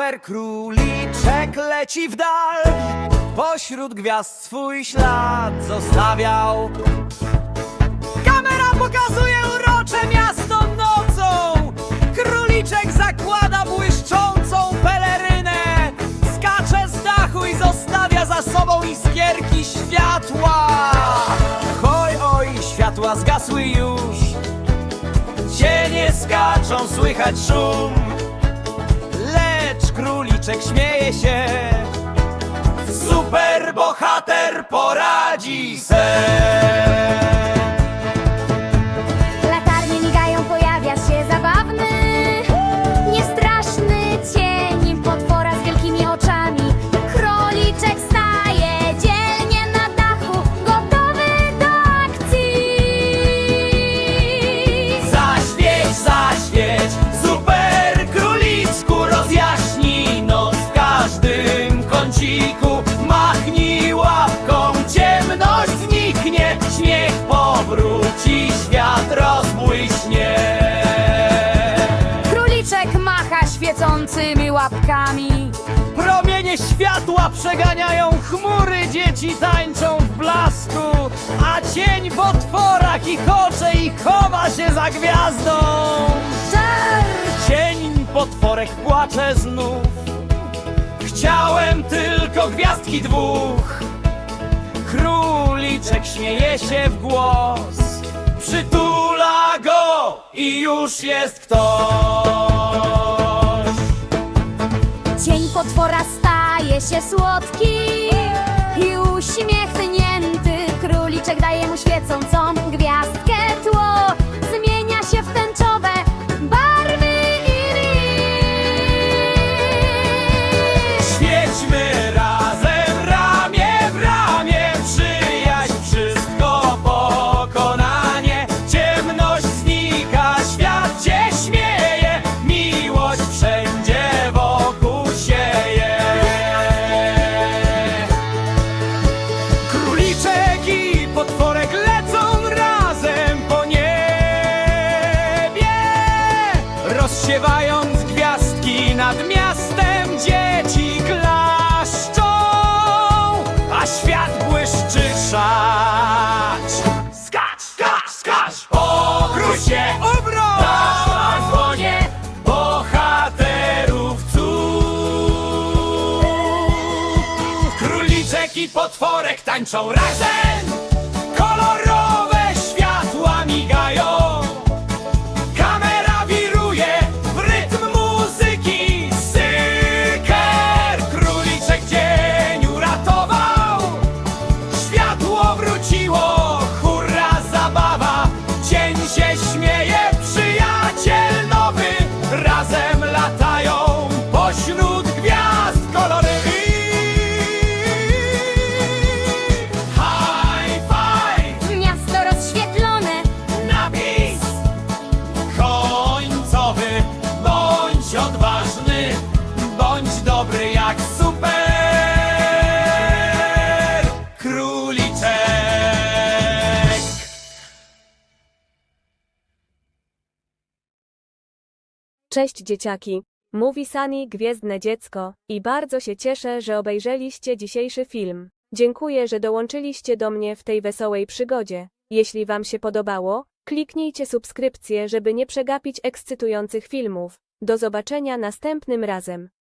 Super króliczek leci w dal. Pośród gwiazd swój ślad zostawiał. Kamera pokazuje urocze miasto nocą. Króliczek zakłada błyszczącą pelerynę. Skacze z dachu i zostawia za sobą iskierki światła. Hoj, oj, światła zgasły już. Cienie skaczą, słychać szum Lecz króliczek śmieje się. Super bohater poradzi se Śmiech powróci, świat rozbłyśnie Króliczek macha świecącymi łapkami. Promienie światła przeganiają chmury, dzieci tańczą w blasku, a cień potwora chichocze i chowa się za gwiazdą. Cień potworek płacze znów. Chciałem tylko gwiazdki dwóch. Króliczek śmieje się w głos, przytula go i już jest ktoś. Cień potwora staje się słodki i uśmiechnięty króliczek daje mu świecącą gwiazdkę rozsiewając gwiazdki nad miastem. Dzieci klaszczą, a świat błyszczy szać. Skacz, skacz, skacz, pokrój się, obroń, dasz dłonie bohaterów cud. Króliczek i potworek tańczą razem Kolorowe pobre Cześć dzieciaki, mówi Sani Gwiezdne Dziecko i bardzo się cieszę, że obejrzeliście dzisiejszy film. Dziękuję, że dołączyliście do mnie w tej wesołej przygodzie. Jeśli Wam się podobało, kliknijcie subskrypcję, żeby nie przegapić ekscytujących filmów. Do zobaczenia następnym razem.